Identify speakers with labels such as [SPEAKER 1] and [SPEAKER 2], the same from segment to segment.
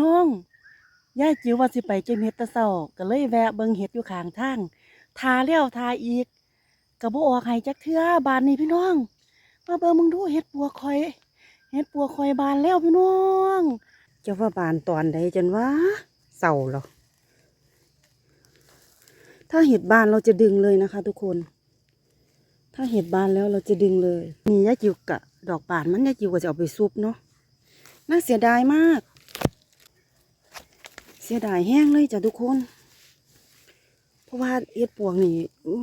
[SPEAKER 1] น้องยายจิ๋วว่าสิไปเก็บเห็ดตะเช้าก็เลยแวะเบิ่งเห็ดอยู่ข้างทางทาแล้วทาอีกก็บ่ออกให้จักเทื่อบานนี้พี่น้อง มาเบิ่งมึงดูเห็ดปัวคอยเห็ดปัวคอยบานแล้วพี่น้องจะว่าบานตอนใดจนว่าเศร้าหรอถ้าเห็ดบานเราจะดึงเลยนะคะ ทุกคน ถ้าเห็ดบานแล้วเราจะดึงเลยนี่ยายจิ๋วกะดอกบานมันยายจิ๋วก็จะเอาไปซุปเนาะน่าเสียดายมาก สียดายแห้งเลยจ้ะทุกคน เพราะว่าเห็ดปวงนี่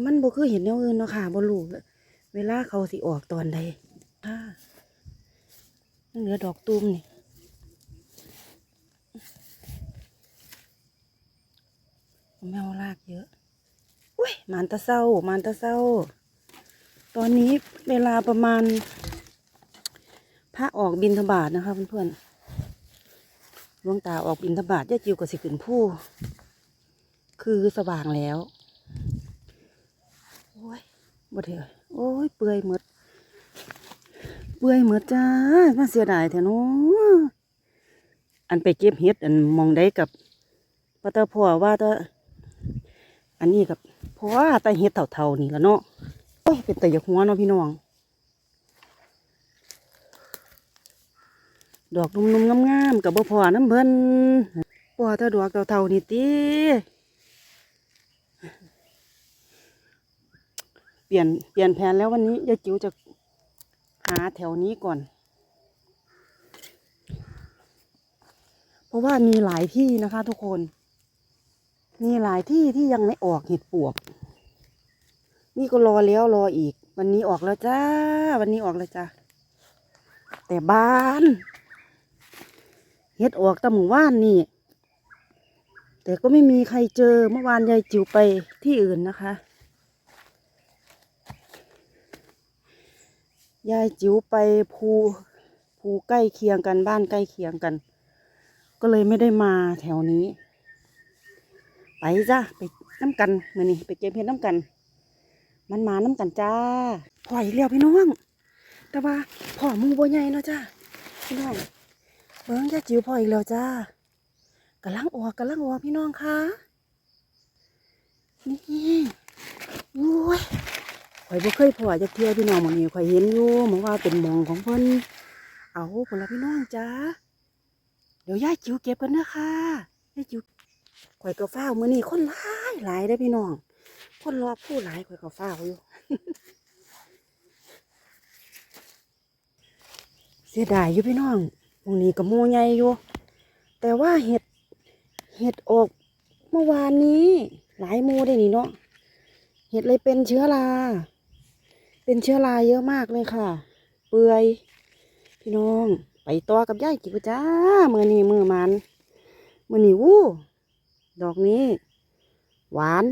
[SPEAKER 1] มันบ่คือเห็นแนวอื่นเนาะค่ะบ่รู้เวลาเขาสิออกตอนใดค่ะมันเหลือดอกตูมนี่แมวลากเยอะ อุ้ยมานตะเศร้ามานตะเศร้า ตอนนี้เวลาประมาณพระออกบินทบาทนะคะเพื่อนๆ ลวงตาออกบินทบาทย่าจิวกับสิขึ้นผู้ คือสว่างแล้ว โอ้ยบ่เถอะโอ้ย เปื่อยหมด เปื่อยหมดจ้ามาเสียดายแท้เนาะอันไปเก็บเห็ดอันมองได้กับปะตะพ่อว่าตะอันนี้กับเพราะว่าแต่เห็ดเท่าๆนี่ละเนาะโอ้ยเป็นแต่ยกหัวเนาะพี่น้อง ดอกนุ่มๆงามๆกับบ่พอน้ำเพิ่นพอแต่ดอกเท่าๆนี่ติเปลี่ยนเปลี่ยนแผนแล้ววันนี้ยายจิ๋วจะหาแถวนี้ก่อน เพราะว่ามีหลายที่นะคะ ทุกคน มีหลายที่ที่ยังไม่ออกเห็ดปวก นี่ก็รอแล้วรออีก วันนี้ออกแล้วจ้า วันนี้ออกแล้วจ้าแต่บ้าน เฮ็ดออกตั้งหมู่บ้านนี่ แต่ก็ไม่มีใครเจอเมื่อวานยายจิ๋วไปที่อื่นนะคะ ยายจิ๋วไปภูภูใกล้เคียงกันบ้านใกล้เคียงกัน ก็เลยไม่ได้มาแถวนี้ ไปจ้าไปน้ำกันมือนี้ไปเก็บเห็ดน้ำกัน มันมาน้ำกันจ้าพ่ออีกแล้วพี่น้อง แต่ว่าพ่อมูบ่ใหญ่เนาะจ้าพี่น้อง เบิ้งจะจิ๋วพออีกแล้วจ้ากำลังออกกำลังออกพี่น้องคะนี่อุ้ยข่อยบ่เคยพอจะเที่ยวพี่น้องมองนี้ข่อยเห็นอยู่มองว่าเป็นหมองของเพิ่นเอาผลละพี่น้องจ้าเดี๋ยวยายจิ๋วเก็บกันนะคะยายจิ๋วข่อยก็ฟ้ามือนี้คนหลายหลายได้พี่น้อง คนรอผู้หลายข่อยก็ฟ้าอยู่เสียดายอยู่พี่น้อง ตรงนี้ก็หมูใหญ่อยู่ แต่ว่าเห็ด เห็ดออกเมื่อวานนี้ หลายมูได้นี่เนาะ เห็ดเลยเป็นเชื้อรา เป็นเชื้อราเยอะมากเลยค่ะ เปื่อย พี่น้อง ไปต่อกับย่ายจิ๋วจ้า มือนี้มือมัน มือนี้วู้ ดอกนี้ หวาน